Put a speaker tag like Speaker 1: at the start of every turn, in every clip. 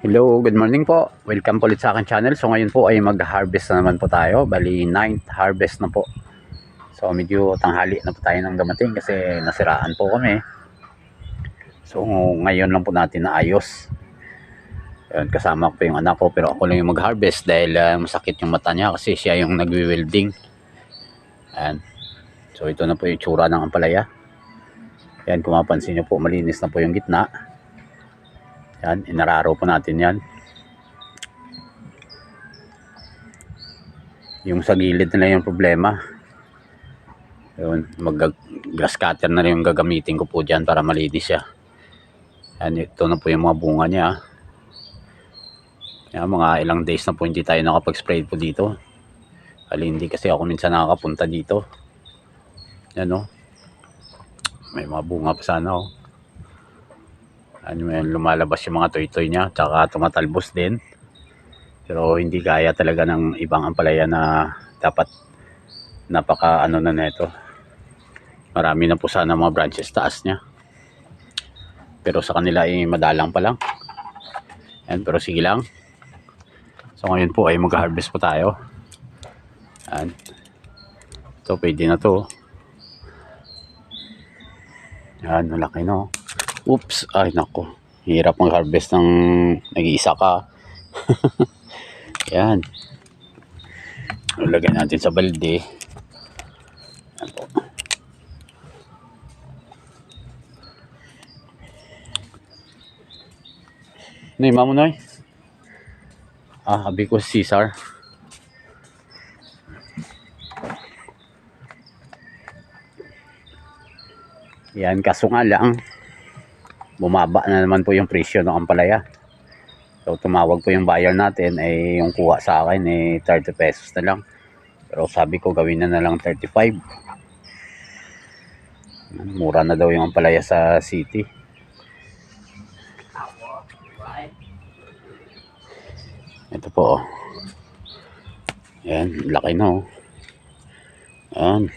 Speaker 1: Hello, good morning po. Welcome po ulit sa akin channel. So ngayon po ay mag-harvest na naman po tayo. Bali, ninth harvest na po. So medyo tanghali na po tayo nang dumating kasi nasiraan po kami. So ngayon lang po natin naayos. Ayun, kasama ko po yung anak ko pero ako lang yung mag-harvest dahil ah, masakit yung mata niya kasi siya yung nagwi-welding. So ito na po yung tsura ng ampalaya. Ayan, kung mapansin nyo po, malinis na po yung gitna. Yan, inararo po natin yan. Yung sa gilid na yung problema. Yun, mag grass cutter na yung gagamitin ko po dyan para malinis siya. Yan, ito na po yung mga bunga niya. Yan, mga ilang days na po hindi tayo nakapag-spray po dito. Hali, hindi kasi ako minsan nakakapunta dito. Yan o. May mga bunga pa sana o ano yun, lumalabas yung mga toy-toy niya tsaka tumatalbos din. Pero hindi gaya talaga ng ibang ampalaya na dapat napaka ano na neto. Marami na po sana mga branches taas niya. Pero sa kanila ay madalang pa lang. Yan, pero sige lang. So ngayon po ay mag-harvest po tayo. Yan ito pwede na to. Yan malaki no Oops, ay nako. Hirap mag-harvest ng nag-iisa ka. Yan. Lagay natin sa balde. Yan po. Noy. Ah, abi ko si Caesar. Yan, kaso nga lang, bumaba na naman po yung presyo ng ampalaya. So tumawag po yung buyer natin ay yung kuha sa akin ay 30 pesos na lang. Pero sabi ko gawin na na lang 35. Mura na daw yung ampalaya sa city. Ito po oh. Yan, laki na oh. Yan.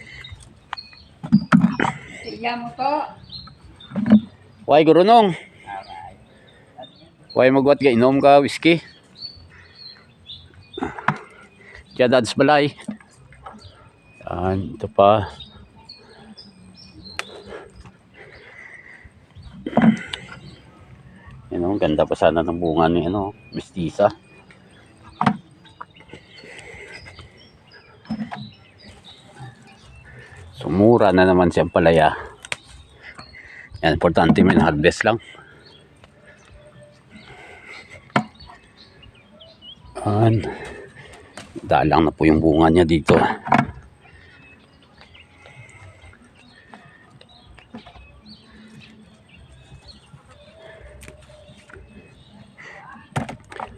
Speaker 2: Tignan mo to.
Speaker 1: Why gurunong? Why magwat ka inom ka whiskey? Diya dads balay. Yan, ito pa. Yan o, ganda pa sana ng bunga ni ano, mestiza. Sumura na naman siyang palaya. Yan, importante may harvest lang. Yan. Dalang na po yung bunga niya dito.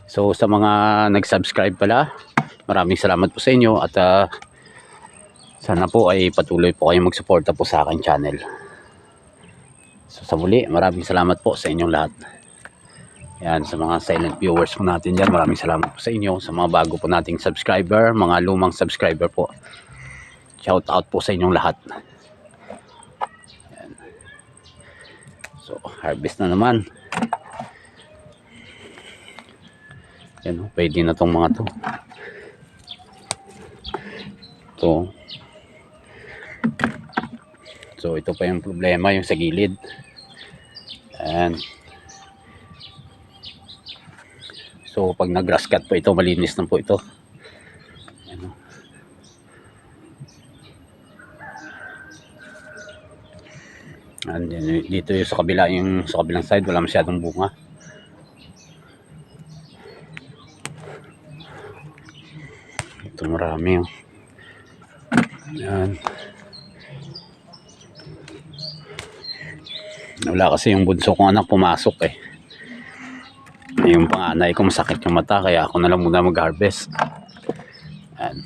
Speaker 1: So sa mga nag-subscribe pala, maraming salamat po sa inyo at ah, sana po ay patuloy po kayong magsuporta po sa aking channel. So sa muli, maraming salamat po sa inyong lahat. Yan, sa mga silent viewers po natin dyan, maraming salamat po sa inyo. Sa mga bago po nating subscriber, mga lumang subscriber po. Shout out po sa inyong lahat. Yan. So, harvest na naman. Yan, oh, pwede na tong mga to. To. So, ito pa yung problema, yung sa gilid. Ayan. So, pag nag-grass cut po ito, malinis na po ito. Ayan. o. Ayan, yan, dito yung sa kabila, yung sa kabilang side, wala masyadong bunga. Ito marami. Oh. Wala kasi yung bunso kong anak pumasok eh. Yung panganay ko masakit yung mata kaya ako na lang muna mag-harvest. Ayan.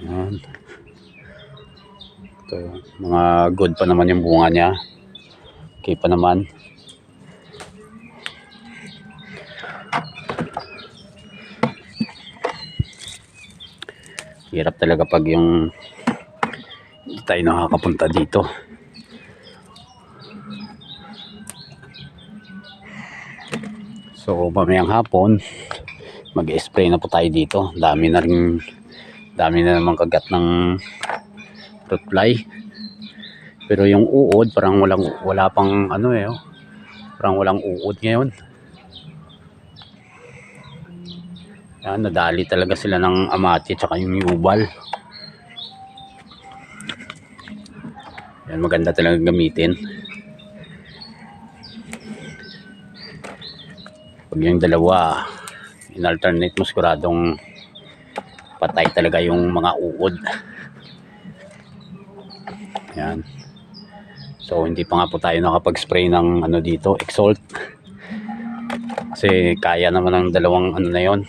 Speaker 1: Ayan. Ito, mga good pa naman yung bunga niya. Okay pa naman. hirap talaga pag yung hindi tayo nakakapunta dito. So mamayang hapon mag spray na po tayo dito. Dami na rin dami na naman kagat ng fruit fly. Pero yung uod parang walang wala pang ano eh oh. parang walang uod ngayon. Yan, nadali talaga sila ng amati at yung yubal. Yan, maganda talaga gamitin. Pag yung dalawa, in-alternate mo siguradong patay talaga yung mga uod. Yan. So, hindi pa nga po tayo nakapag-spray ng ano dito, Exalt. Kasi kaya naman ng dalawang ano na yon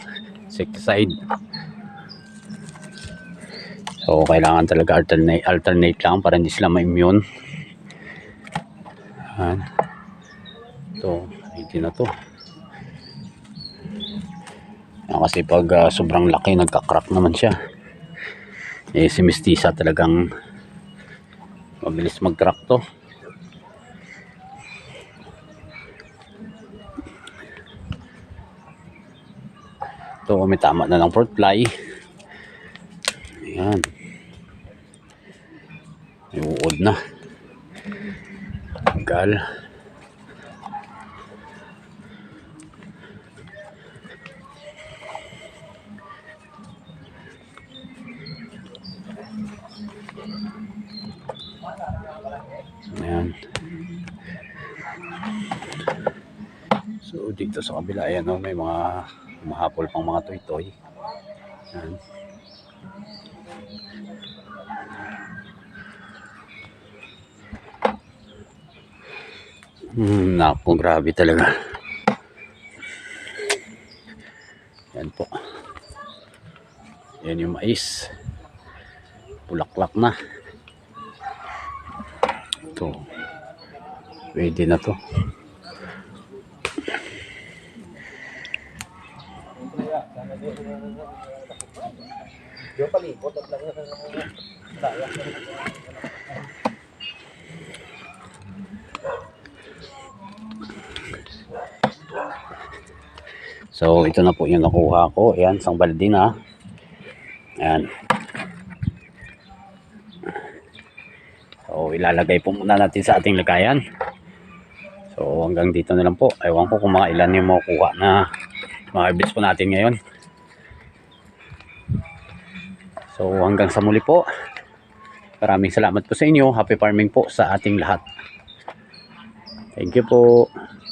Speaker 1: insecticide. So, kailangan talaga alternate, alternate lang para hindi sila ma-immune. Yan. Ito, hindi na to. Yan, kasi pag ah, sobrang laki, nagka-crack naman siya. Eh, si Mestiza talagang mabilis mag-crack to. Ito, may tama na ng fruit fly. Ayan. May uod na. Gal. Ayan. So dito sa kabila ayan oh, may mga mahapol pang mga toy-toy. Hmm, naku, grabe talaga. Yan po. Yan yung mais. Pulaklak na. Ito. Pwede na to. So, ito na po yung nakuha ko. Ayan, isang balde na. Ayan. So, ilalagay po muna natin sa ating lagayan. So, hanggang dito na lang po. Ewan ko kung mga ilan yung makukuha na mga harvest po natin ngayon. So, hanggang sa muli po. Maraming salamat po sa inyo. Happy farming po sa ating lahat. Thank you po.